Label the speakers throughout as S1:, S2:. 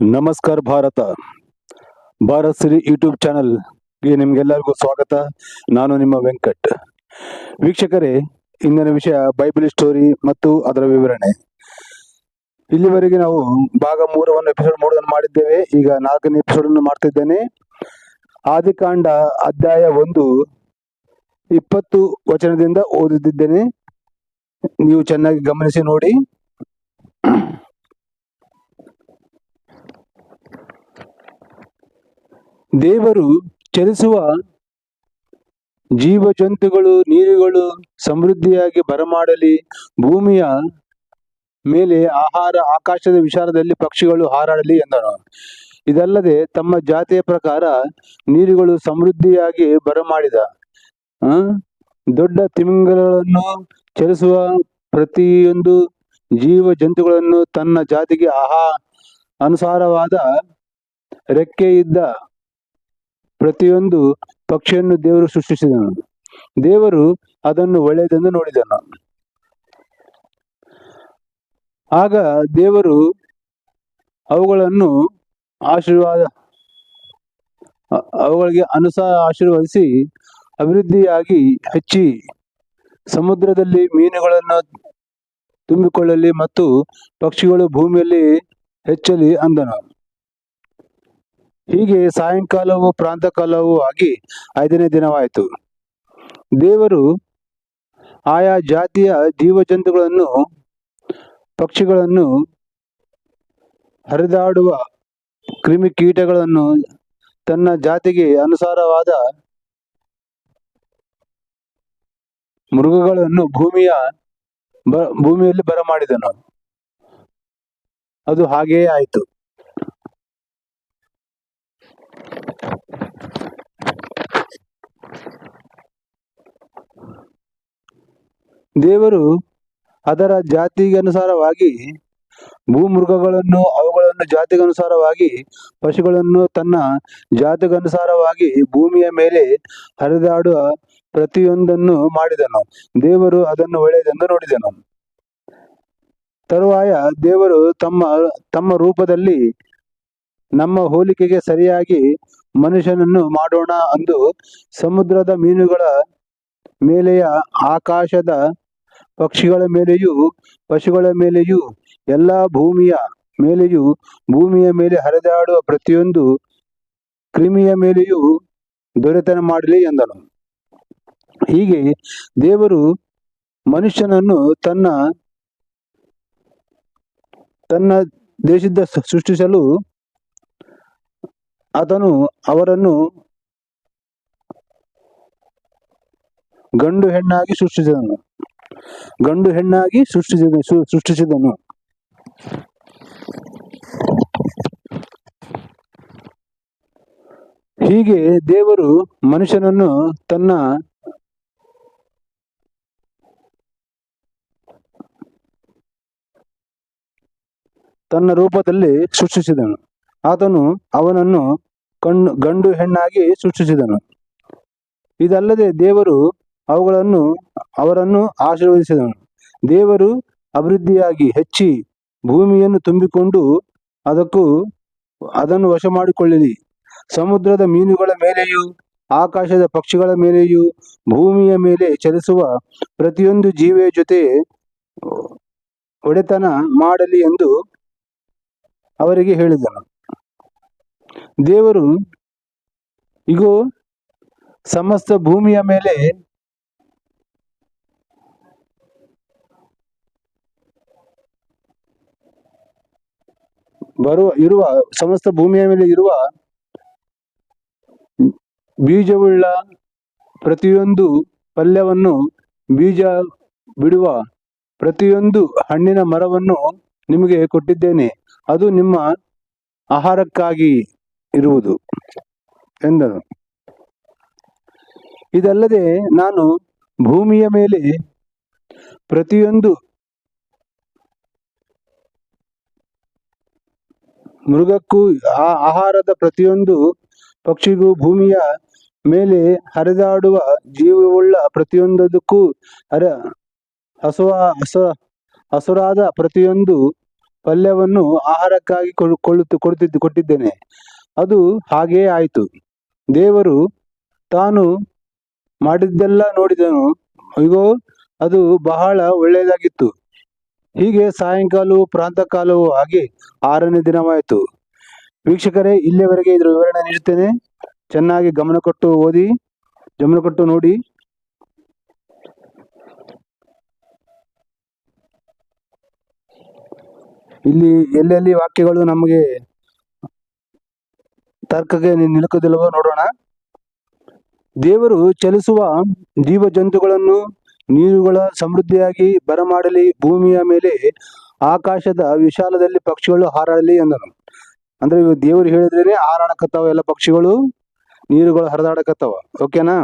S1: ನಮಸ್ಕಾರ ಭಾರತ. ಭಾರತ್ ಶ್ರೀ ಯೂಟ್ಯೂಬ್ ಚಾನಲ್ಗೆ ನಿಮ್ಗೆಲ್ಲರಿಗೂ ಸ್ವಾಗತ. ನಾನು ನಿಮ್ಮ ವೆಂಕಟ್. ವೀಕ್ಷಕರೇ, ಇಂದಿನ ವಿಷಯ ಬೈಬಲ್ ಸ್ಟೋರಿ ಮತ್ತು ಅದರ ವಿವರಣೆ. ಇಲ್ಲಿವರೆಗೆ ನಾವು ಭಾಗ ಮೂರವನ್ನು ಎಪಿಸೋಡ್ ಮೂರನ್ನು ಮಾಡಿದ್ದೇವೆ. ಈಗ ನಾಲ್ಕನೇ ಎಪಿಸೋಡ್ ಅನ್ನು ಮಾಡ್ತಿದ್ದೇನೆ. ಆದಿಕಾಂಡ ಅಧ್ಯಾಯ ಒಂದು, ಇಪ್ಪತ್ತು ವಚನದಿಂದ ಓದುತ್ತಿದ್ದೇನೆ ನೀವು ಚೆನ್ನಾಗಿ ಗಮನಿಸಿ ನೋಡಿ. ದೇವರು ಚಲಿಸುವ ಜೀವ ಜಂತುಗಳು ನೀರುಗಳು ಸಮೃದ್ಧಿಯಾಗಿ ಬರಮಾಡಲಿ. ಭೂಮಿಯ ಮೇಲೆ ಆಹಾರ, ಆಕಾಶದ ವಿಚಾರದಲ್ಲಿ ಪಕ್ಷಿಗಳು ಹಾರಾಡಲಿ ಎಂದನು. ಇದಲ್ಲದೆ ತಮ್ಮ ಜಾತಿಯ ಪ್ರಕಾರ ನೀರುಗಳು ಸಮೃದ್ಧಿಯಾಗಿ ಬರಮಾಡಿದ. ದೊಡ್ಡ ತಿಮಿಂಗಲಗಳನ್ನು ಚಲಿಸುವ ಪ್ರತಿಯೊಂದು ಜೀವ ಜಂತುಗಳನ್ನು ತನ್ನ ಜಾತಿಗೆ ಆಹಾ ಅನುಸಾರವಾದ ರೆಕ್ಕೆ ಇದ್ದ ಪ್ರತಿಯೊಂದು ಪಕ್ಷಿಯನ್ನು ದೇವರು ಸೃಷ್ಟಿಸಿದನು. ದೇವರು ಅದನ್ನು ಒಳ್ಳೆಯದೆಂದು ನೋಡಿದನು. ಆಗ ದೇವರು ಅವುಗಳನ್ನು ಆಶೀರ್ವಾದ, ಅವುಗಳಿಗೆ ಅನುಸಾರ ಆಶೀರ್ವದಿಸಿ ಅಭಿವೃದ್ಧಿಯಾಗಿ ಹೆಚ್ಚಿ ಸಮುದ್ರದಲ್ಲಿ ಮೀನುಗಳನ್ನು ತುಂಬಿಕೊಳ್ಳಲಿ ಮತ್ತು ಪಕ್ಷಿಗಳು ಭೂಮಿಯಲ್ಲಿ ಹೆಚ್ಚಲಿ ಅಂದನು. ಹೀಗೆ ಸಾಯಂಕಾಲವು ಪ್ರಾಂತಕಾಲವೂ ಆಗಿ ಐದನೇ ದಿನವಾಯಿತು. ದೇವರು ಆಯಾ ಜಾತಿಯ ಜೀವಜಂತುಗಳನ್ನು, ಪಕ್ಷಿಗಳನ್ನು ಹರಿದಾಡುವ ಕ್ರಿಮಿ ಕೀಟಗಳನ್ನು ತನ್ನ ಜಾತಿಗೆ ಅನುಸಾರವಾದ ಮೃಗಗಳನ್ನು ಭೂಮಿಯ ಭೂಮಿಯಲ್ಲಿ ಬರಮಾಡಿದನು. ಅದು ಹಾಗೆಯೇ ಆಯಿತು. ದೇವರು ಅದರ ಜಾತಿಗನುಸಾರವಾಗಿ ಭೂಮೃಗಗಳನ್ನು, ಅವುಗಳನ್ನು ಜಾತಿಗನುಸಾರವಾಗಿ, ಪಶುಗಳನ್ನು ತನ್ನ ಜಾತಿಗನುಸಾರವಾಗಿ ಭೂಮಿಯ ಮೇಲೆ ಹರಿದಾಡುವ ಪ್ರತಿಯೊಂದನ್ನು ಮಾಡಿದನು. ದೇವರು ಅದನ್ನು ಒಳ್ಳೆಯದೆಂದು ನೋಡಿದನು. ತರುವಾಯ ದೇವರು ತಮ್ಮ ತಮ್ಮ ರೂಪದಲ್ಲಿ ನಮ್ಮ ಹೋಲಿಕೆಗೆ ಸರಿಯಾಗಿ ಮನುಷ್ಯನನ್ನು ಮಾಡೋಣ ಅಂದು ಸಮುದ್ರದ ಮೀನುಗಳ ಮೇಲೆಯ ಆಕಾಶದ ಪಕ್ಷಿಗಳ ಮೇಲೆಯೂ, ಪಶುಗಳ ಮೇಲೆಯೂ, ಎಲ್ಲ ಭೂಮಿಯ ಮೇಲೆಯೂ, ಭೂಮಿಯ ಮೇಲೆ ಹರಿದಾಡುವ ಪ್ರತಿಯೊಂದು ಕ್ರಿಮಿಯ ಮೇಲೆಯೂ ದೊರೆತನ ಮಾಡಲಿ ಎಂದನು. ಹೀಗೆ ದೇವರು ಮನುಷ್ಯನನ್ನು ತನ್ನ ತನ್ನ ದೇಶದ ಸೃಷ್ಟಿಸಲು ಆತನು ಅವರನ್ನು ಗಂಡು ಹೆಣ್ಣಾಗಿ ಸೃಷ್ಟಿಸಿದನು. ಗಂಡು ಹೆಣ್ಣಾಗಿ ಸೃಷ್ಟಿಸಿದ ಸೃಷ್ಟಿಸಿದನು. ಹೀಗೆ ದೇವರು ಮನುಷ್ಯನನ್ನು ತನ್ನ ತನ್ನ ರೂಪದಲ್ಲಿ ಸೃಷ್ಟಿಸಿದನು. ಆತನು ಅವನನ್ನು ಕಣ್ಣು, ಗಂಡು ಹೆಣ್ಣಾಗಿ ಸೃಷ್ಟಿಸಿದನು. ಇದಲ್ಲದೆ ದೇವರು ಅವುಗಳನ್ನು ಅವರನ್ನು ಆಶೀರ್ವದಿಸಿದನು. ದೇವರು ಅಭಿವೃದ್ಧಿಯಾಗಿ ಹೆಚ್ಚಿ ಭೂಮಿಯನ್ನು ತುಂಬಿಕೊಂಡು ಅದಕ್ಕೂ ಅದನ್ನು ವಶ ಮಾಡಿಕೊಳ್ಳಲಿ ಸಮುದ್ರದ ಮೀನುಗಳ ಮೇಲೆಯೂ ಆಕಾಶದ ಪಕ್ಷಿಗಳ ಮೇಲೆಯೂ ಭೂಮಿಯ ಮೇಲೆ ಚಲಿಸುವ ಪ್ರತಿಯೊಂದು ಜೀವಿಯ ಜೊತೆ ಒಡೆತನ ಮಾಡಲಿ ಎಂದು ಅವರಿಗೆ ಹೇಳಿದನು. ದೇವರು, ಇಗೋ, ಸಮಸ್ತ ಭೂಮಿಯ ಮೇಲೆ ಬರುವ, ಇರುವ, ಸಮಸ್ತ ಭೂಮಿಯ ಮೇಲೆ ಇರುವ ಬೀಜವುಳ್ಳ ಪ್ರತಿಯೊಂದು ಪಲ್ಯವನ್ನು ಬೀಜ ಬಿಡುವ ಪ್ರತಿಯೊಂದು ಹಣ್ಣಿನ ಮರವನ್ನು ನಿಮಗೆ ಕೊಟ್ಟಿದ್ದೇನೆ. ಅದು ನಿಮ್ಮ ಆಹಾರಕ್ಕಾಗಿ ಇರುವುದು ಎಂದನು. ಇದಲ್ಲದೆ ನಾನು ಭೂಮಿಯ ಮೇಲೆ ಪ್ರತಿಯೊಂದು ಮೃಗಕ್ಕೂ ಆ ಆಹಾರದ ಪ್ರತಿಯೊಂದು ಪಕ್ಷಿಗೂ ಭೂಮಿಯ ಮೇಲೆ ಹರಿದಾಡುವ ಜೀವವುಳ್ಳ ಪ್ರತಿಯೊಂದಕ್ಕೂ ಹರ ಹಸುವ ಹಸ ಹಸುರಾದ ಪ್ರತಿಯೊಂದು ಪಲ್ಯವನ್ನು ಆಹಾರಕ್ಕಾಗಿ ಕೊಳ್ಳುತ್ತು ಕೊಡುತ್ತಿದ್ದು ಕೊಟ್ಟಿದ್ದೇನೆ. ಅದು ಹಾಗೆಯೇ ಆಯಿತು. ದೇವರು ತಾನು ಮಾಡಿದ್ದೆಲ್ಲ ನೋಡಿದನು. ಅಯ್ಯೋ ಅದು ಬಹಳ ಒಳ್ಳೆಯದಾಗಿತ್ತು. ಹೀಗೆ ಸಾಯಂಕಾಲವು ಪ್ರಾಂತ ಕಾಲವು ಹಾಗೆ ಆರನೇ ದಿನವಾಯಿತು. ವೀಕ್ಷಕರೇ, ಇಲ್ಲಿಯವರೆಗೆ ಇದರ ವಿವರಣೆ ನೀಡುತ್ತೇನೆ. ಚೆನ್ನಾಗಿ ಗಮನ ಕೊಟ್ಟು ಓದಿ, ಗಮನ ಕೊಟ್ಟು ನೋಡಿ. ಇಲ್ಲಿ ಎಲ್ಲೆಲ್ಲಿ ವಾಕ್ಯಗಳು ನಮಗೆ ತರ್ಕಕ್ಕೆ ನಿ- ನೋಡೋಣ. ದೇವರು ಚಲಿಸುವ ಜೀವ ಜಂತುಗಳನ್ನು ನೀರುಗಳ ಸಮೃದ್ಧಿಯಾಗಿ ಬರಮಾಡಲಿ, ಭೂಮಿಯ ಮೇಲೆ ಆಕಾಶದ ವಿಶಾಲದಲ್ಲಿ ಪಕ್ಷಿಗಳು ಹಾರಾಡಲಿ ಎಂದನು. ಅಂದ್ರೆ ಇವು ದೇವರು ಹೇಳಿದ್ರೇನೆ ಹಾರಾಡಕತ್ತಾವ ಎಲ್ಲ ಪಕ್ಷಿಗಳು? ನೀರುಗಳು ಹರಿದಾಡಕತ್ತಾವ. ಓಕೆನಾ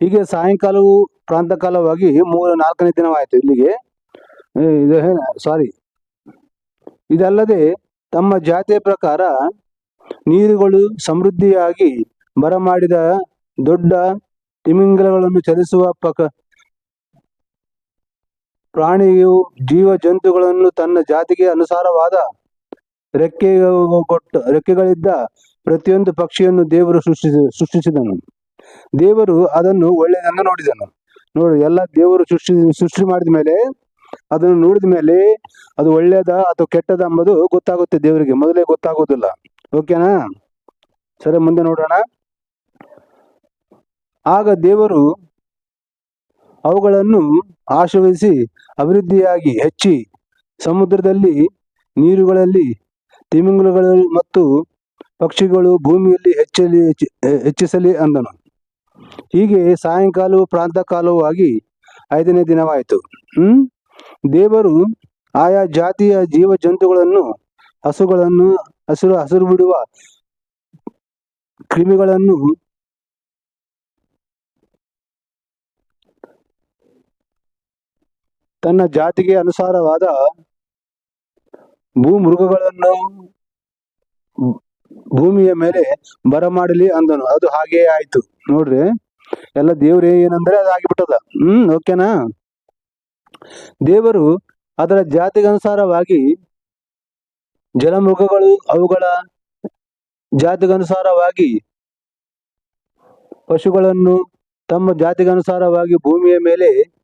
S1: ಹೀಗೆ ಸಾಯಂಕಾಲವು ಪ್ರಾಂತ ಕಾಲವಾಗಿ ಮೂರು, ನಾಲ್ಕನೇ ದಿನವಾಯಿತು ಇಲ್ಲಿಗೆ. ಇದು ಸಾರಿ ಇದಲ್ಲದೆ ತಮ್ಮ ಜಾತಿಯ ಪ್ರಕಾರ ನೀರುಗಳು ಸಮೃದ್ಧಿಯಾಗಿ ಬರಮಾಡಿದ ದೊಡ್ಡ ತಿಮಿಂಗಲಗಳನ್ನು ಚಲಿಸುವ ಪಕ ಪ್ರಾಣಿಯು ಜೀವ ಜಂತುಗಳನ್ನು ತನ್ನ ಜಾತಿಗೆ ಅನುಸಾರವಾದ ರೆಕ್ಕೆ ಕೊಟ್ಟ ರೆಕ್ಕೆಗಳಿದ್ದ ಪ್ರತಿಯೊಂದು ಪಕ್ಷಿಯನ್ನು ದೇವರು ಸೃಷ್ಟಿಸಿ, ಸೃಷ್ಟಿಸಿದನು. ದೇವರು ಅದನ್ನು ಒಳ್ಳೆಯದನ್ನು ನೋಡಿದನು. ನೋಡಿ, ಎಲ್ಲ ದೇವರು ಸೃಷ್ಟಿ ಸೃಷ್ಟಿ ಮಾಡಿದ ಮೇಲೆ, ಅದನ್ನು ನೋಡಿದ ಮೇಲೆ ಅದು ಒಳ್ಳೆಯದ ಅಥವಾ ಕೆಟ್ಟದ ಎಂಬುದು ಗೊತ್ತಾಗುತ್ತೆ ದೇವರಿಗೆ. ಮೊದಲೇ ಗೊತ್ತಾಗೋದಿಲ್ಲ ಓಕೆನಾ ಸರಿ, ಮುಂದೆ ನೋಡೋಣ. ಆಗ ದೇವರು ಅವುಗಳನ್ನು ಆಶ್ರಯಿಸಿ ಅಭಿವೃದ್ಧಿಯಾಗಿ ಹೆಚ್ಚಿ ಸಮುದ್ರದಲ್ಲಿ, ನೀರುಗಳಲ್ಲಿ ತಿಮಿಂಗಲಗಳು ಮತ್ತು ಪಕ್ಷಿಗಳು ಭೂಮಿಯಲ್ಲಿ ಹೆಚ್ಚಲಿ ಹೆಚ್ಚಿ- ಹೆಚ್ಚಿಸಲಿ ಅಂದನು. ಹೀಗೆ ಸಾಯಂಕಾಲವು ಪ್ರಾಂತ ಕಾಲವೂ ಆಗಿ ಐದನೇ ದಿನವಾಯಿತು. ಹ್ಮ್? ದೇವರು ಆಯಾ ಜಾತಿಯ ಜೀವ ಜಂತುಗಳನ್ನು ಹಸುಗಳನ್ನು, ಹಸಿರು ಹಸಿರು ಬಿಡುವ ಕ್ರಿಮಿಗಳನ್ನು ತನ್ನ ಜಾತಿಗೆ ಅನುಸಾರವಾದ ಭೂಮೃಗಗಳನ್ನು ಭೂಮಿಯ ಮೇಲೆ ಬರಮಾಡಲಿ ಅಂದನು. ಅದು ಹಾಗೆಯೇ ಆಯ್ತು. ನೋಡ್ರಿ, ಎಲ್ಲ ದೇವ್ರೆ ಏನಂದ್ರೆ ಅದು ಆಗಿಬಿಟ್ಟದ. ಹ್ಮ್, ಓಕೆನಾ? ದೇವರು ಅದರ ಜಾತಿಗನುಸಾರವಾಗಿ ಜಲಮೃಗಗಳು, ಅವುಗಳ ಜಾತಿಗನುಸಾರವಾಗಿ ಪಶುಗಳನ್ನು ತಮ್ಮ ಜಾತಿಗನುಸಾರವಾಗಿ ಭೂಮಿಯ ಮೇಲೆ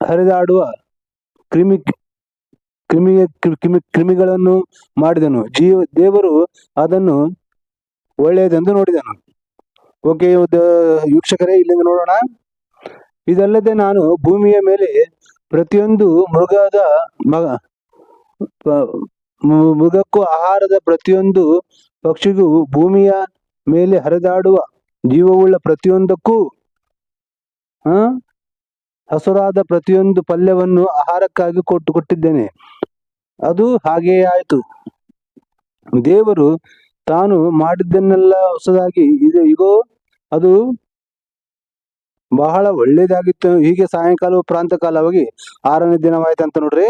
S1: ಹರಿದಾಡುವ ಕ್ರಿಮಿ, ಕ್ರಿಮಿಯ ಕ್ರಿಮಿ, ಕ್ರಿಮಿಗಳನ್ನು ಮಾಡಿದನು. ಜೀವ, ದೇವರು ಅದನ್ನು ಒಳ್ಳೆಯದೆಂದು ನೋಡಿದನು. ಓಕೆ ವೀಕ್ಷಕರೇ, ಇಲ್ಲಿಂದ ನೋಡೋಣ. ಇದಲ್ಲದೆ ನಾನು ಭೂಮಿಯ ಮೇಲೆ ಪ್ರತಿಯೊಂದು ಮೃಗದ ಮಗ ಮೃಗಕ್ಕೂ ಆಹಾರದ ಪ್ರತಿಯೊಂದು ಪಕ್ಷಿಗೂ ಭೂಮಿಯ ಮೇಲೆ ಹರಿದಾಡುವ ಜೀವವುಳ್ಳ ಪ್ರತಿಯೊಂದಕ್ಕೂ ಹಸುರಾದ ಪ್ರತಿಯೊಂದು ಪಲ್ಯವನ್ನು ಆಹಾರಕ್ಕಾಗಿ ಕೊಟ್ಟು ಕೊಟ್ಟಿದ್ದೇನೆ. ಅದು ಹಾಗೆಯೇ ಆಯಿತು. ದೇವರು ತಾನು ಮಾಡಿದ್ದನ್ನೆಲ್ಲ ಹೊಸದಾಗಿ ಇದು. ಇಗೋ, ಅದು ಬಹಳ ಒಳ್ಳೇದಾಗಿತ್ತು ಹೀಗೆ ಸಾಯಂಕಾಲ ಪ್ರಾಂತ ಕಾಲವಾಗಿ ಆರನೇ ದಿನವಾಯ್ತು ಅಂತ ನೋಡ್ರಿ.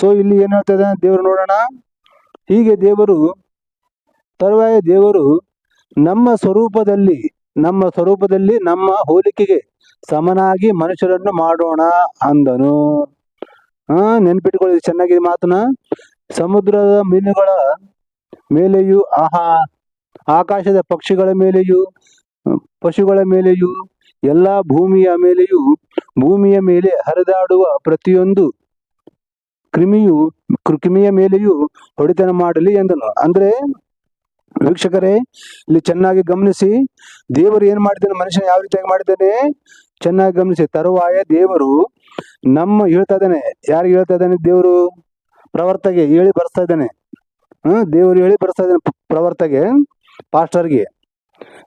S1: ಸೊ ಇಲ್ಲಿ ಏನ್ ಹೇಳ್ತದೆ ದೇವರು ನೋಡೋಣ. ಹೀಗೆ ದೇವರು, ತರುವಾಯ ದೇವರು ನಮ್ಮ ಸ್ವರೂಪದಲ್ಲಿ ನಮ್ಮ ಸ್ವರೂಪದಲ್ಲಿ ನಮ್ಮ ಹೋಲಿಕೆಗೆ ಸಮನಾಗಿ ಮನುಷ್ಯರನ್ನು ಮಾಡೋಣ ಅಂದನು. ಆ, ನೆನ್ಪಿಟ್ಕೊಳ್ಳಿ ಚೆನ್ನಾಗಿ ಮಾತನ. ಸಮುದ್ರದ ಮೀನುಗಳ ಮೇಲೆಯೂ, ಆಹಾ, ಆಕಾಶದ ಪಕ್ಷಿಗಳ ಮೇಲೆಯೂ, ಪಶುಗಳ ಮೇಲೆಯೂ, ಎಲ್ಲಾ ಭೂಮಿಯ ಮೇಲೆಯೂ, ಭೂಮಿಯ ಮೇಲೆ ಹರಿದಾಡುವ ಪ್ರತಿಯೊಂದು ಕ್ರಿಮಿಯು, ಕ್ರಿಮಿಯ ಮೇಲೆಯೂ ಹೊಡೆತನ ಮಾಡಲಿ ಎಂದನು. ಅಂದ್ರೆ ವೀಕ್ಷಕರೇ, ಇಲ್ಲಿ ಚೆನ್ನಾಗಿ ಗಮನಿಸಿ, ದೇವರು ಏನ್ ಮಾಡಿದ್ದಾನೆ, ಮನುಷ್ಯನ ಯಾವ ರೀತಿಯಾಗಿ ಮಾಡಿದ್ದಾನೆ? ಚೆನ್ನಾಗಿ ಗಮನಿಸಿ, ತರುವಾಯ ದೇವರು ನಮ್ಮ ಹೇಳ್ತಾ ಇದ್ದಾನೆ. ಯಾರಿಗೆ ಹೇಳ್ತಾ ಇದ್ದಾನೆ ದೇವರು? ಪ್ರವರ್ತಗೆ ಹೇಳಿ ಬರ್ಸ್ತಾ ಇದ್ದಾನೆ. ಹ್ಮ್, ದೇವರು ಹೇಳಿ ಬರ್ಸ್ತಾ ಇದ್ದಾನೆ ಪ್ರವರ್ತಗೆ, ಪಾಸ್ಟರ್ಗೆ.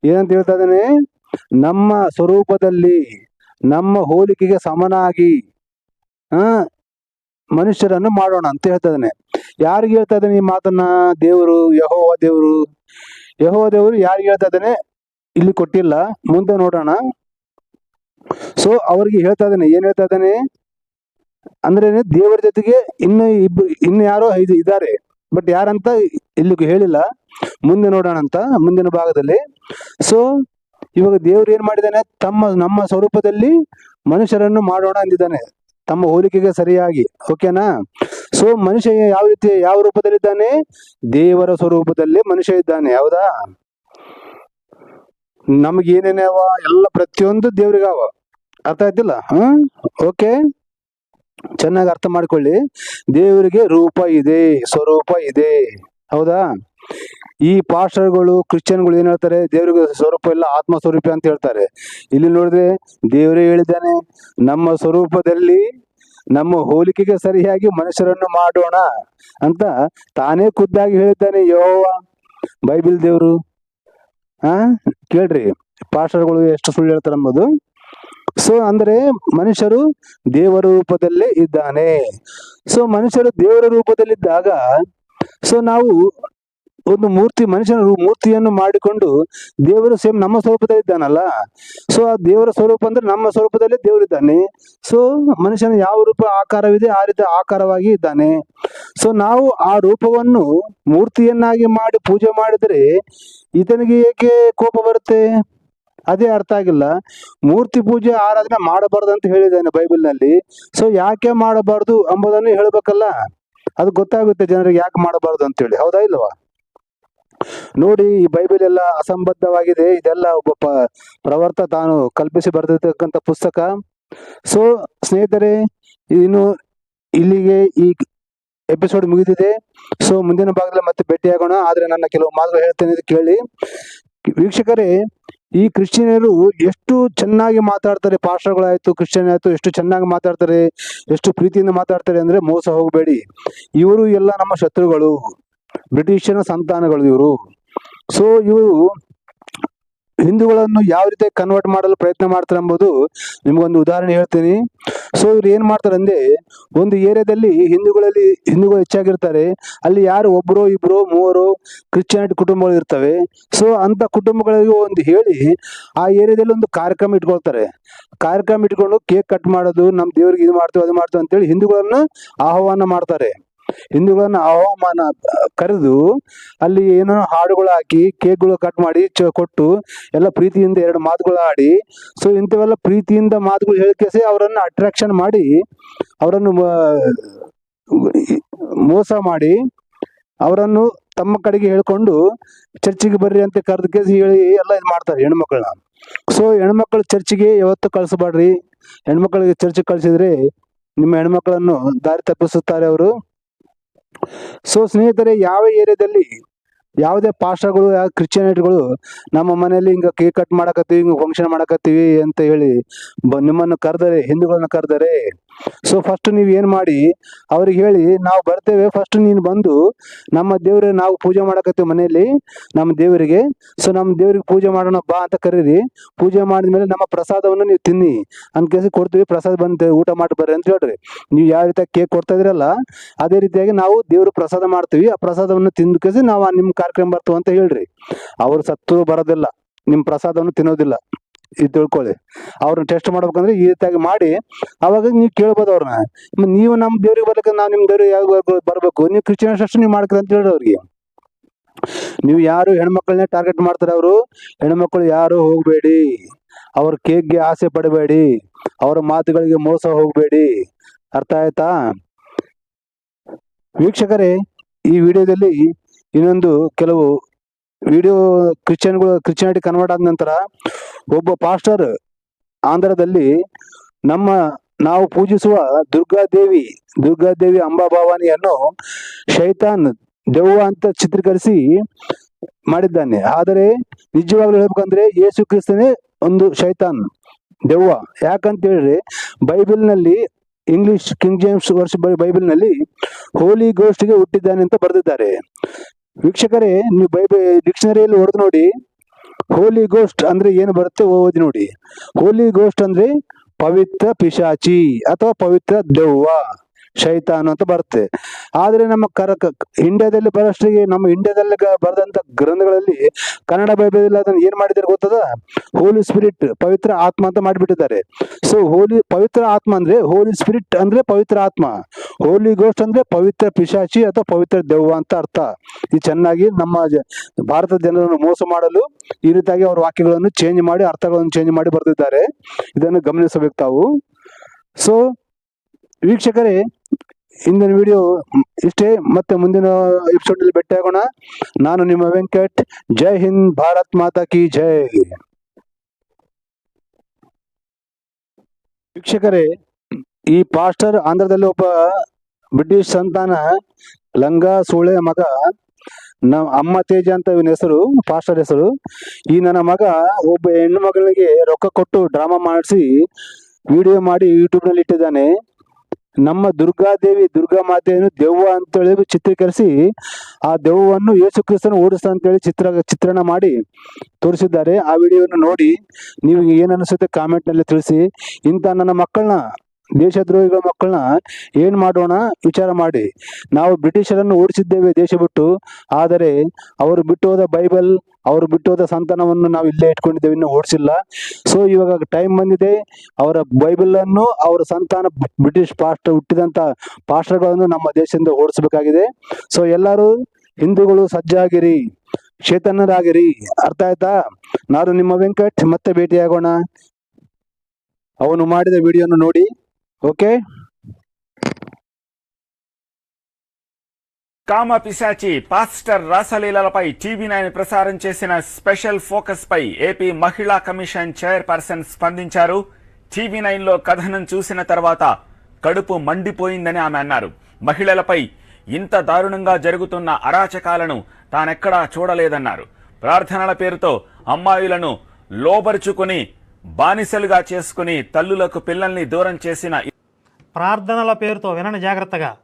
S1: ಏನಂತ ಹೇಳ್ತಾ ಇದ್ದಾನೆ? ನಮ್ಮ ಸ್ವರೂಪದಲ್ಲಿ, ನಮ್ಮ ಹೋಲಿಕೆಗೆ ಸಮನಾಗಿ ಮನುಷ್ಯರನ್ನು ಮಾಡೋಣ ಅಂತ ಹೇಳ್ತಾ ಇದ್ದಾನೆ. ಯಾರಿಗೆ ಹೇಳ್ತಾ ಇದ್ದಾನೆ ಈ ಮಾತನ್ನ? ದೇವರು, ಯಹೋವ ದೇವರು. ಯಹೋವ ದೇವರು ಯಾರಿಗೆ ಹೇಳ್ತಾ ಇದ್ದಾನೆ? ಇಲ್ಲಿ ಕೊಟ್ಟಿಲ್ಲ. ಮುಂದೆ ನೋಡೋಣ. ಸೊ ಅವ್ರಿಗೆ ಹೇಳ್ತಾ ಇದ್ದಾನೆ. ಏನ್ ಹೇಳ್ತಾ ಇದ್ದಾನೆ? ಅಂದ್ರೆ ದೇವರ ಜೊತೆಗೆ ಇನ್ನು ಇಬ್ರು, ಇನ್ನು ಯಾರೋ ಇದು ಇದ್ದಾರೆ. ಬಟ್ ಯಾರಂತ ಇಲ್ಲಿ ಹೇಳಿಲ್ಲ. ಮುಂದೆ ನೋಡೋಣ ಅಂತ, ಮುಂದಿನ ಭಾಗದಲ್ಲಿ. ಸೊ ಇವಾಗ ದೇವ್ರು ಏನ್ ಮಾಡಿದಾನೆ ತಮ್ಮ, ನಮ್ಮ ಸ್ವರೂಪದಲ್ಲಿ ಮನುಷ್ಯರನ್ನು ಮಾಡೋಣ ಅಂದಿದ್ದಾನೆ. ತಮ್ಮ ಹೋಲಿಕೆಗೆ ಸರಿಯಾಗಿ. ಓಕೆನಾ ಸೊ ಮನುಷ್ಯ ಯಾವ ರೀತಿ, ಯಾವ ರೂಪದಲ್ಲಿದ್ದಾನೆ? ದೇವರ ಸ್ವರೂಪದಲ್ಲಿ ಮನುಷ್ಯ ಇದ್ದಾನೆ, ಹೌದಾ? ನಮಗೇನೇನವ ಎಲ್ಲ ಪ್ರತಿಯೊಂದು ದೇವ್ರಿಗಾವ ಅರ್ಥ ಆಯ್ತಿಲ್ಲ? ಹ್ಮ್? ಓಕೆ ಚೆನ್ನಾಗಿ ಅರ್ಥ ಮಾಡ್ಕೊಳ್ಳಿ. ದೇವರಿಗೆ ರೂಪ ಇದೆ, ಸ್ವರೂಪ ಇದೆ, ಹೌದಾ? ಈ ಪಾಸ್ಟರ್ಗಳು, ಕ್ರಿಶ್ಚಿಯನ್ಗಳು ಏನ್ ಹೇಳ್ತಾರೆ? ದೇವರಿಗೆ ಸ್ವರೂಪ ಇಲ್ಲ, ಆತ್ಮ ಸ್ವರೂಪ ಅಂತ ಹೇಳ್ತಾರೆ. ಇಲ್ಲಿ ನೋಡಿದ್ರೆ ದೇವರೇ ಹೇಳಿದ್ದಾನೆ, ನಮ್ಮ ಸ್ವರೂಪದಲ್ಲಿ ನಮ್ಮ ಹೋಲಿಕೆಗೆ ಸರಿಯಾಗಿ ಮನುಷ್ಯರನ್ನು ಮಾಡೋಣ ಅಂತ ತಾನೇ ಖುದ್ದಾಗಿ ಹೇಳಿದ್ದಾನೆ ಯೋವ ಬೈಬಿಲ್ ದೇವರು. ಆ, ಕೇಳ್ರಿ, ಪಾಸ್ಟರ್ಗಳು ಎಷ್ಟು ಸುಳ್ಳು ಹೇಳ್ತಾರೆ ಅಂಬೋದು. ಸೊ ಅಂದ್ರೆ ಮನುಷ್ಯರು ದೇವರ ರೂಪದಲ್ಲೇ ಇದ್ದಾನೆ. ಸೊ ಮನುಷ್ಯರು ದೇವರ ರೂಪದಲ್ಲಿದ್ದಾಗ ಸೊ ನಾವು ಒಂದು ಮೂರ್ತಿ ಮನುಷ್ಯನ ಮೂರ್ತಿಯನ್ನು ಮಾಡಿಕೊಂಡು ದೇವರು ಸೇಮ್ ನಮ್ಮ ಸ್ವರೂಪದಲ್ಲಿ ಇದ್ದಾನಲ್ಲ ಸೊ ಆ ದೇವರ ಸ್ವರೂಪ ಅಂದ್ರೆ ನಮ್ಮ ಸ್ವರೂಪದಲ್ಲಿ ದೇವರಿದ್ದಾನೆ. ಸೊ ಮನುಷ್ಯನ ಯಾವ ರೂಪ, ಆಕಾರವಿದೆ, ಆ ರೀತಿ ಆಕಾರವಾಗಿ ಇದ್ದಾನೆ. ಸೊ ನಾವು ಆ ರೂಪವನ್ನು ಮೂರ್ತಿಯನ್ನಾಗಿ ಮಾಡಿ ಪೂಜೆ ಮಾಡಿದರೆ ಈತನಿಗೆ ಏಕೆ ಕೋಪ ಬರುತ್ತೆ? ಅದೇ ಅರ್ಥ ಆಗಿಲ್ಲ. ಮೂರ್ತಿ ಪೂಜೆ, ಆರಾಧನೆ ಮಾಡಬಾರ್ದು ಅಂತ ಹೇಳಿದ್ದಾನೆ ಬೈಬಲ್ನಲ್ಲಿ. ಸೊ ಯಾಕೆ ಮಾಡಬಾರ್ದು ಎಂಬುದನ್ನು ಹೇಳ್ಬೇಕಲ್ಲ? ಅದು ಗೊತ್ತಾಗುತ್ತೆ ಜನರಿಗೆ ಯಾಕೆ ಮಾಡಬಾರ್ದು ಅಂತೇಳಿ. ಹೌದಾ ಇಲ್ವಾ? ನೋಡಿ, ಈ ಬೈಬಲ್ ಎಲ್ಲ ಅಸಂಬದ್ಧವಾಗಿದೆ. ಇದೆಲ್ಲ ಒಬ್ಬ ಪ್ರವರ್ತ ತಾನು ಕಲ್ಪಿಸಿ ಬರೆದಿರ್ತಕ್ಕಂಥ ಪುಸ್ತಕ. ಸೊ ಸ್ನೇಹಿತರೆ, ಇನ್ನು ಇಲ್ಲಿಗೆ ಈ ಎಪಿಸೋಡ್ ಮುಗಿದಿದೆ. ಸೊ ಮುಂದಿನ ಭಾಗದಲ್ಲಿ ಮತ್ತೆ ಭೇಟಿಯಾಗೋಣ. ಆದ್ರೆ ನನ್ನ ಕೆಲವು ಮಾತುಗಳು ಹೇಳ್ತೇನೆ ಕೇಳಿ. ವೀಕ್ಷಕರೇ, ಈ ಕ್ರಿಶ್ಚಿಯನರು ಎಷ್ಟು ಚೆನ್ನಾಗಿ ಮಾತಾಡ್ತಾರೆ. ಪಾಸ್ಟರ್ಗಳಾಯ್ತು ಕ್ರಿಶ್ಚಿಯನ್ ಆಯ್ತು ಎಷ್ಟು ಚೆನ್ನಾಗಿ ಮಾತಾಡ್ತಾರೆ. ಎಷ್ಟು ಪ್ರೀತಿಯಿಂದ ಮಾತಾಡ್ತಾರೆ ಅಂದ್ರೆ ಮೋಸ ಹೋಗಬೇಡಿ. ಇವರು ಎಲ್ಲ ನಮ್ಮ ಶತ್ರುಗಳು. ಬ್ರಿಟಿಷನ ಸಂತಾನಗಳು ಇವರು. ಸೊ ಇವರು ಹಿಂದೂಗಳನ್ನು ಯಾವ ರೀತಿ ಕನ್ವರ್ಟ್ ಮಾಡಲು ಪ್ರಯತ್ನ ಮಾಡ್ತಾರೆ ಎಂಬುದು ನಿಮಗೊಂದು ಉದಾಹರಣೆ ಹೇಳ್ತೀನಿ. ಸೊ ಇವ್ರು ಏನ್ ಮಾಡ್ತಾರೆ ಅಂದ್ರೆ ಒಂದು ಏರಿಯಾದಲ್ಲಿ ಹಿಂದೂಗಳಲ್ಲಿ, ಹಿಂದೂಗಳು ಹೆಚ್ಚಾಗಿರ್ತಾರೆ. ಅಲ್ಲಿ ಯಾರು ಒಬ್ಬರು ಇಬ್ರು, ಮೂವರು ಕ್ರಿಶ್ಚಿಯಾನಿಟಿ ಕುಟುಂಬಗಳು ಇರ್ತವೆ. ಸೊ ಅಂತ ಕುಟುಂಬಗಳಿಗೂ ಒಂದು ಹೇಳಿ ಆ ಏರಿಯಾದಲ್ಲಿ ಒಂದು ಕಾರ್ಯಕ್ರಮ ಇಟ್ಕೊಳ್ತಾರೆ. ಕಾರ್ಯಕ್ರಮ ಇಟ್ಕೊಂಡು ಕೇಕ್ ಕಟ್ ಮಾಡೋದು ನಮ್ಮ ದೇವ್ರಿಗೆ ಇದು ಮಾಡ್ತೀವಿ, ಅದು ಮಾಡ್ತೀವಿ ಅಂತೇಳಿ ಹಿಂದೂಗಳನ್ನ ಆಹ್ವಾನ ಮಾಡ್ತಾರೆ. ಹಿಂದೂಗಳನ್ನ ಹವಾಮಾನ ಕರೆದು ಅಲ್ಲಿ ಏನೋ ಹಾಡುಗಳು ಹಾಕಿ, ಕೇಕ್ಗಳು ಕಟ್ ಮಾಡಿ, ಚ, ಕೊಟ್ಟು ಎಲ್ಲ ಪ್ರೀತಿಯಿಂದ ಎರಡು ಮಾತುಗಳು ಆಡಿ. ಸೊ ಇಂಥವೆಲ್ಲ ಪ್ರೀತಿಯಿಂದ ಮಾತುಗಳು ಹೇಳಿಕೆಸಿ ಅವರನ್ನು ಅಟ್ರಾಕ್ಷನ್ ಮಾಡಿ, ಅವರನ್ನು ಮೋಸ ಮಾಡಿ, ಅವರನ್ನು ತಮ್ಮ ಕಡೆಗೆ ಹೇಳ್ಕೊಂಡು ಚರ್ಚಿಗೆ ಬರ್ರಿ ಅಂತ ಕರೆದ ಕೇಸಿ ಹೇಳಿ ಎಲ್ಲ ಇದು ಮಾಡ್ತಾರೆ ಹೆಣ್ಮಕ್ಳನ್ನ. ಸೊ ಹೆಣ್ಮಕ್ಳು ಚರ್ಚಿಗೆ ಯಾವತ್ತು ಕಳಿಸಬಾಡ್ರಿ. ಹೆಣ್ಮಕ್ಳಿಗೆ ಚರ್ಚಿಗೆ ಕಳಿಸಿದ್ರೆ ನಿಮ್ಮ ಹೆಣ್ಮಕ್ಳನ್ನು ದಾರಿ ತಪ್ಪಿಸುತ್ತಾರೆ ಅವರು. ಸೊ ಸ್ನೇಹಿತರೆ ಯಾವ ಏರಿಯಾದಲ್ಲಿ ಯಾವುದೇ ಪಾಸ್ಟರ್ಗಳು ಯಾವ ಕ್ರಿಶ್ಚಿಯನಿಟಿಗಳು ನಮ್ಮ ಮನೆಯಲ್ಲಿ ಹಿಂಗ ಕೇಕ್ ಕಟ್ ಮಾಡಕತ್ತೀವಿ, ಹಿಂಗ ಫಂಕ್ಷನ್ ಮಾಡಕತ್ತೀವಿ ಅಂತ ಹೇಳಿ ಬ, ನಿಮ್ಮನ್ನು ಕರೆದರೆ, ಹಿಂದೂಗಳನ್ನ ಕರೆದರೆ. ಸೊ ಫಸ್ಟ್ ನೀವು ಏನ್ ಮಾಡಿ, ಅವ್ರಿಗೆ ಹೇಳಿ ನಾವು ಬರ್ತೇವೆ ಫಸ್ಟ್ ನೀನು ಬಂದು ನಮ್ಮ ದೇವ್ರ ನಾವು ಪೂಜೆ ಮಾಡಕತ್ತೀವಿ ಮನೆಯಲ್ಲಿ, ನಮ್ಮ ದೇವರಿಗೆ. ಸೊ ನಮ್ಮ ದೇವ್ರಿಗೆ ಪೂಜೆ ಮಾಡೋಣ ಬಾ ಅಂತ ಕರೀರಿ. ಪೂಜೆ ಮಾಡಿದ್ಮೇಲೆ ನಮ್ಮ ಪ್ರಸಾದವನ್ನು ನೀವು ತಿನ್ನಿ. ಅನ್ಕೇಸಿ ಕೊಡ್ತೀವಿ, ಪ್ರಸಾದ ಬಂದು ಊಟ ಮಾಡಿ ಬರ್ರಿ ಅಂತ ಹೇಳ್ರಿ. ನೀವು ಯಾವ ರೀತಿಯಾಗಿ ಕೇಕ್ ಕೊಡ್ತಾ ಇದ್ರಲ್ಲ ಅದೇ ರೀತಿಯಾಗಿ ನಾವು ದೇವ್ರ ಪ್ರಸಾದ ಮಾಡ್ತೀವಿ, ಆ ಪ್ರಸಾದವನ್ನು ತಿಂದು ಕೇಸಿ ನಾವು ನಿಮ್ಮ ಕಾರ್ಯಕ್ರಮ ಬರ್ತು ಅಂತ ಹೇಳ್ರಿ. ಅವ್ರು ಸತ್ತು ಬರೋದಿಲ್ಲ ನಿಮ್ಮ ಪ್ರಸಾದವನ್ನು ತಿನ್ನೋದಿಲ್ಲ, ಇದು ತಿಳ್ಕೊಳ್ಳಿ. ಅವ್ರನ್ನ ಟೆಸ್ಟ್ ಮಾಡ್ಬೇಕಂದ್ರೆ ಈ ರೀತಿಯಾಗಿ ಮಾಡಿ, ಅವಾಗ ನೀವು ಕೇಳ್ಬೋದು ಅವ್ರನ್ನ ನೀವು ನಮ್ಮ ದೇವ್ರಿಗೆ ಬರ್ಲಿಕ್ಕೆ ನಾವು ನಿಮ್ಮ ದೇವ್ರಿಗೆ ಯಾವ ಬರಬೇಕು? ನೀವು ಕ್ರಿಶ್ಚಿಯನ್ ಅಷ್ಟು ನೀವು ಮಾಡ್ಕ್ರಿ ಅಂತ ಹೇಳ್ರಿ ಅವ್ರಿಗೆ. ನೀವು ಯಾರು ಹೆಣ್ಮಕ್ಳನ್ನೇ ಟಾರ್ಗೆಟ್ ಮಾಡ್ತಾರೆ ಅವರು? ಹೆಣ್ಮಕ್ಳು ಯಾರು ಹೋಗಬೇಡಿ. ಅವ್ರ ಕೇಕ್ಗೆ ಆಸೆ ಪಡಬೇಡಿ. ಅವರ ಮಾತುಗಳಿಗೆ ಮೋಸ ಹೋಗಬೇಡಿ. ಅರ್ಥ ಆಯ್ತಾ? ವೀಕ್ಷಕರೇ, ಈ ವಿಡಿಯೋದಲ್ಲಿ ಇನ್ನೊಂದು ಕೆಲವು ವಿಡಿಯೋ ಕ್ರಿಶ್ಚಿಯನ್ಗಳು, ಕ್ರಿಶ್ಚಿಯಾನಿಟಿ ಕನ್ವರ್ಟ್ ಆದ ನಂತರ ಒಬ್ಬ ಪಾಸ್ಟರ್ ಆಂಧ್ರದಲ್ಲಿ ನಮ್ಮ ನಾವು ಪೂಜಿಸುವ ದುರ್ಗಾದೇವಿ ದುರ್ಗಾದೇವಿ ಅಂಬಾಭವಾನಿಯನ್ನು ಶೈತಾನ್, ದೆವ್ವ ಅಂತ ಚಿತ್ರೀಕರಿಸಿ ಮಾಡಿದ್ದಾನೆ. ಆದರೆ ನಿಜವಾಗ್ಲೂ ಹೇಳ್ಬೇಕಂದ್ರೆ ಯೇಸು ಕ್ರಿಸ್ತನೇ ಒಂದು ಶೈತಾನ್, ದೆವ್ವ. ಯಾಕಂತ ಹೇಳಿದ್ರೆ ಬೈಬಲ್ನಲ್ಲಿ, ಇಂಗ್ಲಿಷ್ ಕಿಂಗ್ ಜೇಮ್ಸ್ ವರ್ಷ ಬೈಬಲ್ನಲ್ಲಿ ಹೋಲಿ ಗೋಷ್ಠಿಗೆ ಹುಟ್ಟಿದ್ದಾನೆ ಅಂತ ಬರೆದಿದ್ದಾರೆ. ವೀಕ್ಷಕರೇ, ನೀವು ಬೈಬಲ್ ಡಿಕ್ಷನರಿಯಲ್ಲಿ ಹೊಡೆದು ನೋಡಿ ಹೋಲಿ ಗೋಸ್ಟ್ ಅಂದ್ರೆ ಏನು ಬರುತ್ತೆ ಓದಿ ನೋಡಿ. ಹೋಲಿ ಗೋಸ್ಟ್ ಅಂದ್ರೆ ಪವಿತ್ರ ಪಿಶಾಚಿ ಅಥವಾ ಪವಿತ್ರ ದೆವ್ವ. ಶೈತಾನ್ ಅಂತ ಬರುತ್ತೆ. ಆದರೆ ನಮ್ಮ ಕರ ಕ- ಇಂಡಿಯಾದಲ್ಲಿ ಬರೋಷ್ಟಿಗೆ ನಮ್ಮ ಇಂಡಿಯಾದಲ್ಲಿ ಬರೆದಂಥ ಗ್ರಂಥಗಳಲ್ಲಿ ಕನ್ನಡ ಬೈಬಲ್ ಅದನ್ನ ಏನು ಮಾಡಿದ್ದಾರೆ ಗೊತ್ತದ? ಹೋಲಿ ಸ್ಪಿರಿಟ್ ಪವಿತ್ರ ಆತ್ಮ ಅಂತ ಮಾಡಿಬಿಟ್ಟಿದ್ದಾರೆ. ಸೊ ಹೋಲಿ ಪವಿತ್ರ ಆತ್ಮ ಅಂದ್ರೆ ಹೋಲಿ ಸ್ಪಿರಿಟ್ ಅಂದ್ರೆ ಪವಿತ್ರ ಆತ್ಮ. ಹೋಲಿ ಗೋಸ್ಟ್ ಅಂದ್ರೆ ಪವಿತ್ರ ಪಿಶಾಚಿ ಅಥವಾ ಪವಿತ್ರ ದೆವ್ವ ಅಂತ ಅರ್ಥ. ಈ ಚೆನ್ನಾಗಿ ನಮ್ಮ ಭಾರತದ ಜನರನ್ನು ಮೋಸ ಮಾಡಲು ಈ ರೀತಿಯಾಗಿ ಅವರ ವಾಕ್ಯಗಳನ್ನು ಚೇಂಜ್ ಮಾಡಿ, ಅರ್ಥಗಳನ್ನು ಚೇಂಜ್ ಮಾಡಿ ಬರೆದಿದ್ದಾರೆ. ಇದನ್ನು ಗಮನಿಸಬೇಕು ತಾವು. ಸೊ ವೀಕ್ಷಕರೇ ಇಂದಿನ ವಿಡಿಯೋ ಇಷ್ಟೇ, ಮತ್ತೆ ಮುಂದಿನ ಎಪಿಸೋಡ್ನಲ್ಲಿ ಭೇಟಿಯಾಗೋಣ ನಾನು ನಿಮ್ಮ ವೆಂಕಟ್. ಜೈ ಹಿಂದ್, ಭಾರತ್ ಮಾತಾ ಕಿ ಜೈ. ವೀಕ್ಷಕರೇ, ಈ ಪಾಸ್ಟರ್ ಆಂಧ್ರದಲ್ಲಿ ಒಬ್ಬ ಬ್ರಿಟಿಷ್ ಸಂತಾನ, ಲಂಗ ಸೂಳೆ ಮಗ, ನಮ್ಮ ಅಮ್ಮ ತೇಜ ಅಂತ ಇವನ ಹೆಸರು, ಪಾಸ್ಟರ್ ಹೆಸರು. ಈ ನನ್ನ ಮಗ ಒಬ್ಬ ಹೆಣ್ಣು ಮಗಳಿಗೆ ರೊಕ್ಕ ಕೊಟ್ಟು ಡ್ರಾಮಾ ಮಾಡಿಸಿ ವಿಡಿಯೋ ಮಾಡಿ ಯೂಟ್ಯೂಬ್ನಲ್ಲಿ ಇಟ್ಟಿದ್ದಾನೆ ನಮ್ಮ ದುರ್ಗಾದೇವಿ ದುರ್ಗಾ ಮಾತೆಯನ್ನು ದೆವ್ವ ಅಂತೇಳಿ ಚಿತ್ರೀಕರಿಸಿ ಆ ದೆವ್ವವನ್ನು ಯೇಸು ಕ್ರಿಸ್ತನ ಓಡಿಸ್ತಾ ಅಂತೇಳಿ ಚಿತ್ರ, ಚಿತ್ರಣ ಮಾಡಿ ತೋರಿಸಿದ್ದಾರೆ. ಆ ವಿಡಿಯೋವನ್ನು ನೋಡಿ ನೀವು ಕಾಮೆಂಟ್ನಲ್ಲಿ ತಿಳಿಸಿ. ಇಂಥ ನನ್ನ ಮಕ್ಕಳನ್ನ ದೇಶದ್ರೋಹಿಗಳ ಮಕ್ಕಳನ್ನ ಏನ್ ಮಾಡೋಣ ವಿಚಾರ ಮಾಡಿ. ನಾವು ಬ್ರಿಟಿಷರನ್ನು ಓಡಿಸಿದ್ದೇವೆ ದೇಶ ಬಿಟ್ಟು. ಆದರೆ ಅವರು ಬಿಟ್ಟು ಹೋದ ಬೈಬಲ್, ಅವರು ಬಿಟ್ಟು ಹೋದ ಸಂತಾನವನ್ನು ನಾವು ಇಲ್ಲೇ ಇಟ್ಕೊಂಡಿದ್ದೇವೆ, ಇನ್ನು ಓಡಿಸಿಲ್ಲ. ಸೊ ಇವಾಗ ಟೈಮ್ ಬಂದಿದೆ. ಅವರ ಬೈಬಲ್ ಅನ್ನು ಅವರ ಸಂತಾನ ಬ್ರಿಟಿಷ್ ಪಾಸ್ಟರ್ ಹುಟ್ಟಿದಂತ ಪಾಸ್ಟರ್ಗಳನ್ನು ನಮ್ಮ ದೇಶದಿಂದ ಓಡಿಸಬೇಕಾಗಿದೆ. ಸೊ ಎಲ್ಲರೂ ಹಿಂದೂಗಳು ಸಜ್ಜಾಗಿರಿ ಚೇತನರಾಗಿರಿ ಅರ್ಥ ಆಯ್ತಾ? ನಾನು ನಿಮ್ಮ ವೆಂಕಟ್, ಮತ್ತೆ ಭೇಟಿಯಾಗೋಣ. ಅವನು ಮಾಡಿದ ವಿಡಿಯೋನು ನೋಡಿ. ఓకే.
S2: కామ పిశాచి పాస్టర్ రాసలీలలపై టీవీ నైన్ ప్రసారం చేసిన స్పెషల్ ఫోకస్ పై ఏపీ మహిళా కమిషన్ చైర్పర్సన్ స్పందించారు. టీవీ నైన్లో కథనం చూసిన తర్వాత కడుపు మండిపోయిందని ఆమె అన్నారు. మహిళలపై ఇంత దారుణంగా జరుగుతున్న అరాచకాలను తానెక్కడా చూడలేదన్నారు. ప్రార్థనల పేరుతో అమ్మాయిలను లోబరుచుకుని బానిసలుగా చేసుకుని తల్లులకు పిల్లల్ని దూరం చేసిన
S3: ప్రార్థనల పేరుతో వినండి జాగ్రత్తగా.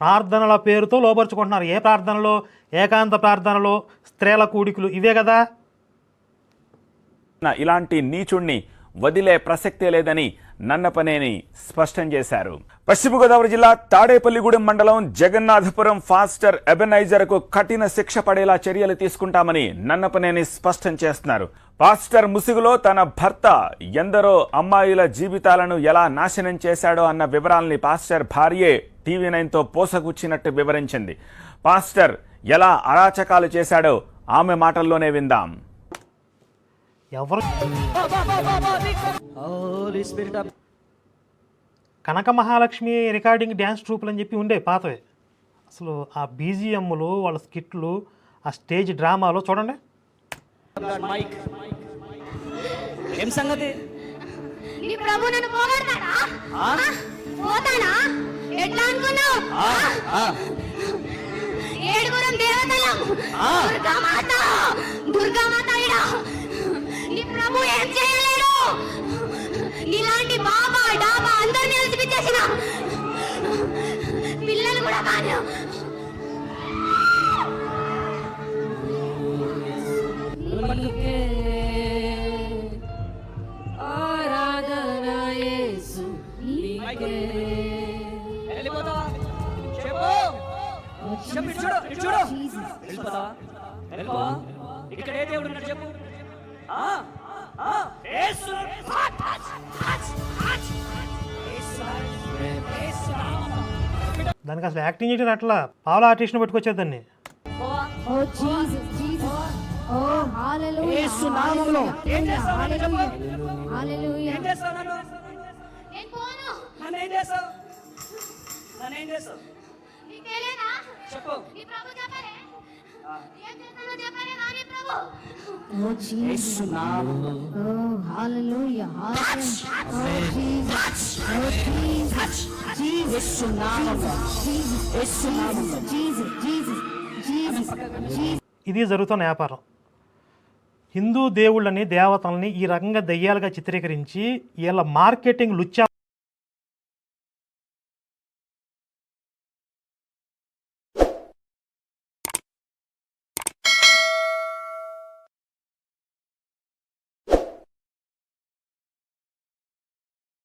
S3: ప్రార్థనల పేరుతో లోపరుచుకుంటున్నారు ఏ ప్రార్థనలో? ఏకాంత ప్రార్థనలో? స్త్రీల కూడికలు. ఇవే కదా?
S2: ఇలాంటి నీచుణ్ణి వదిలే ప్రసక్తే లేదని నన్నపనేని స్పష్టం చేశారు. పశ్చిమ గోదావరి జిల్లా తాడేపల్లిగూడెం మండలం జగన్నాథపురం ఫాస్టర్ ఎబెనైజర్కు కఠిన శిక్ష పడేలా చర్యలు తీసుకుంటామని నన్నపనేని స్పష్టం చేస్తున్నారు. పాస్టర్ ముసుగులో తన భర్త ఎందరో అమ్మాయిల జీవితాలను ఎలా నాశనం చేశాడో అన్న వివరాల్ని పాస్టర్ భార్యే టీవీ నైన్తో పోసగుచ్చినట్టు వివరించింది. పాస్టర్ ఎలా అరాచకాలు చేశాడో ఆమె మాటల్లోనే విందాం.
S3: ఎవరు? కనక మహాలక్ష్మి రికార్డింగ్ డ్యాన్స్ ట్రూపులు అని చెప్పి ఉండే పాతవే. అసలు ఆ బీజిఎమ్లు వాళ్ళ స్కిట్లు ఆ స్టేజ్ డ్రామాలో చూడండి.
S4: ఏం సంగతి?
S5: నీ ప్రభు నన్ను పోగొడతాడా?
S4: ఆ?
S5: పోతాడా? ఎట్లా అనుకున్నావు?
S4: ఆ, ఆ,
S5: ఏడుగురం దేవతలం. దుర్గామాత ప్రభు ఏం చేయలేడు నీలాంటి బాబా డాబా అందరిని నిలిచిపించేసిన పిల్లలు కూడా కాదు.
S6: నీకే ఆరాధన యేసు నీకే.
S4: వెళ్ళిపోతావా? చెప్పు. చెప్పు ఇటు చూడు ఇటు చూడు. వెళ్ళిపోతావా? వెళ్ళిపోవా? ఇక్కడ ఏ దేవుడు ఉన్నాడు చెప్పు?
S3: దానికి అసలు యాక్టింగ్ చేయడం అట్లా పావుల ఆర్టిస్ట్ని పట్టుకొచ్చేది దాన్ని.
S5: ఓ జీసస్ జీసస్. ఓ హల్లెలూయా
S4: యేసు నామములో ఏం చేస్తావు? నన్ను చెప్పు?
S5: హల్లెలూయా
S4: ఏం చేస్తావు నన్ను?
S5: నేను పోను?
S4: నన్ను ఏం చేస్తావు? నన్ను ఏం చేస్తావు?
S5: నీకు తెలియదా
S4: చెప్పు.
S5: నీ ప్రభు చెప్పలే? ఏం చేస్తానో చెప్పలే కానీ ప్రభు.
S4: యేసు నామములో
S5: Oh, hallelujah, hallelujah. Oh, Jesus. Oh, Jesus. Jesus. Jesus. Jesus. Jesus. Jesus. Jesus.
S3: ఇది జరుగుతున్న వ్యాపారం హిందూ దేవుళ్ళని దేవతల్ని ఈ రకంగా దయ్యాలుగా చిత్రీకరించి వీళ్ళ మార్కెటింగ్ లుచ్చా